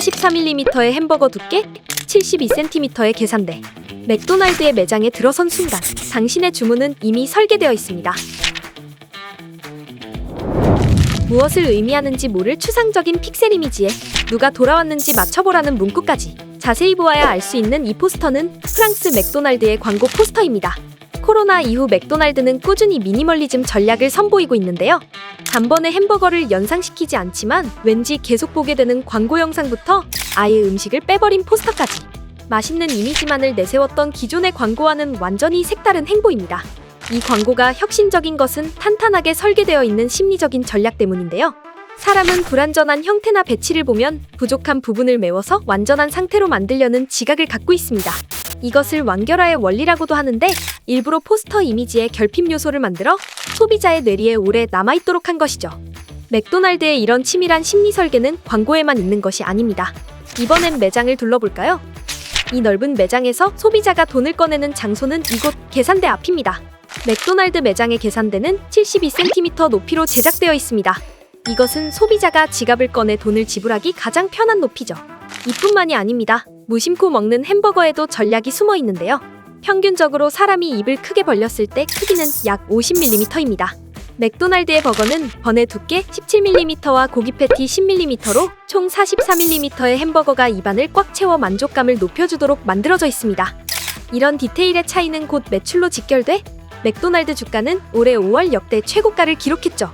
44mm의 햄버거 두께, 72cm의 계산대. 맥도날드의 매장에 들어선 순간 당신의 주문은 이미 설계되어 있습니다. 무엇을 의미하는지 모를 추상적인 픽셀 이미지에 누가 돌아왔는지 맞춰보라는 문구까지 자세히 보아야 알 수 있는 이 포스터는 프랑스 맥도날드의 광고 포스터입니다. 코로나 이후 맥도날드는 꾸준히 미니멀리즘 전략을 선보이고 있는데요. 단번에 햄버거를 연상시키지 않지만 왠지 계속 보게 되는 광고 영상부터 아예 음식을 빼버린 포스터까지 맛있는 이미지만을 내세웠던 기존의 광고와는 완전히 색다른 행보입니다. 이 광고가 혁신적인 것은 탄탄하게 설계되어 있는 심리적인 전략 때문인데요. 사람은 불완전한 형태나 배치를 보면 부족한 부분을 메워서 완전한 상태로 만들려는 지각을 갖고 있습니다. 이것을 완결화의 원리라고도 하는데 일부러 포스터 이미지에 결핍 요소를 만들어 소비자의 뇌리에 오래 남아있도록 한 것이죠. 맥도날드의 이런 치밀한 심리 설계는 광고에만 있는 것이 아닙니다. 이번엔 매장을 둘러볼까요? 이 넓은 매장에서 소비자가 돈을 꺼내는 장소는 이곳 계산대 앞입니다. 맥도날드 매장의 계산대는 72cm 높이로 제작되어 있습니다. 이것은 소비자가 지갑을 꺼내 돈을 지불하기 가장 편한 높이죠. 이뿐만이 아닙니다. 무심코 먹는 햄버거에도 전략이 숨어 있는데요. 평균적으로 사람이 입을 크게 벌렸을 때 크기는 약 50mm입니다. 맥도날드의 버거는 번의 두께 17mm와 고기 패티 10mm로 총 44mm의 햄버거가 입안을 꽉 채워 만족감을 높여주도록 만들어져 있습니다. 이런 디테일의 차이는 곧 매출로 직결돼 맥도날드 주가는 올해 5월 역대 최고가를 기록했죠.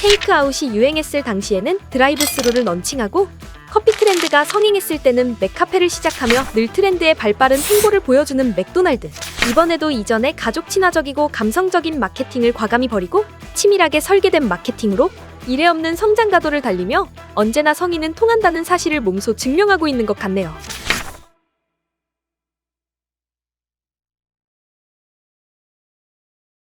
테이크아웃이 유행했을 당시에는 드라이브스루를 런칭하고 커피 트렌드가 성행했을 때는 맥카페를 시작하며 늘 트렌드에 발빠른 행보를 보여주는 맥도날드. 이번에도 이전에 가족 친화적이고 감성적인 마케팅을 과감히 버리고 치밀하게 설계된 마케팅으로 이례 없는 성장 가도를 달리며 언제나 성인은 통한다는 사실을 몸소 증명하고 있는 것 같네요.